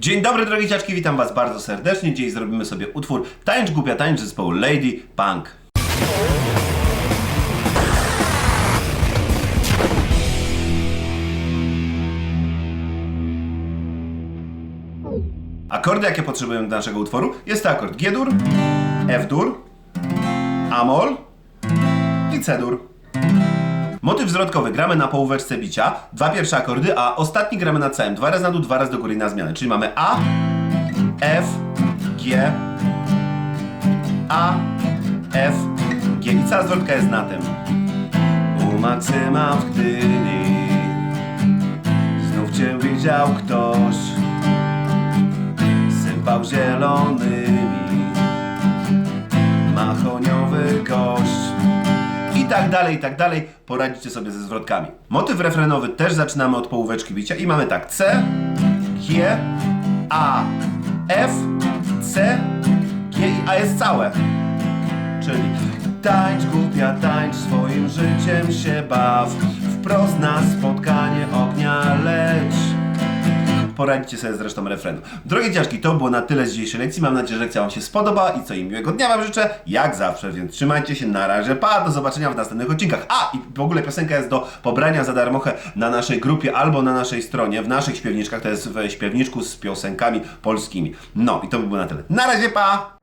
Dzień dobry drogie dziaczki, witam was bardzo serdecznie. Dziś zrobimy sobie utwór Tańcz głupia tańcz zespołu Lady Punk. Akordy, jakie potrzebujemy do naszego utworu, jest to akord G-dur, F-dur, A-moll i C-dur. Motyw zwrotkowy gramy na połóweczce bicia, dwa pierwsze akordy, a ostatni gramy na całym. Dwa razy na dół, dwa razy do góry na zmianę. Czyli mamy A, F, G, A, F, G i cała zwrotka jest na tym. U Maksyma w Gdyni znów cię widział ktoś, sypał zielonymi, tak dalej, i tak dalej. Poradzicie sobie ze zwrotkami. Motyw refrenowy też zaczynamy od połóweczki bicia i mamy tak C, G, A, F, C, G i A jest całe. Czyli tańcz głupia, tańcz swoim życiem się baw, wprost na spotkanie Poradźcie sobie z resztą refrenu. Drogie dziaszki, to było na tyle z dzisiejszej lekcji. Mam nadzieję, że lekcja Wam się spodobała i co i miłego dnia Wam życzę, jak zawsze, więc trzymajcie się, na razie, pa, do zobaczenia w następnych odcinkach. A, i w ogóle piosenka jest do pobrania za darmochę na naszej grupie albo na naszej stronie, w naszych śpiewniczkach, to jest w śpiewniczku z piosenkami polskimi. No i to by było na tyle. Na razie, pa!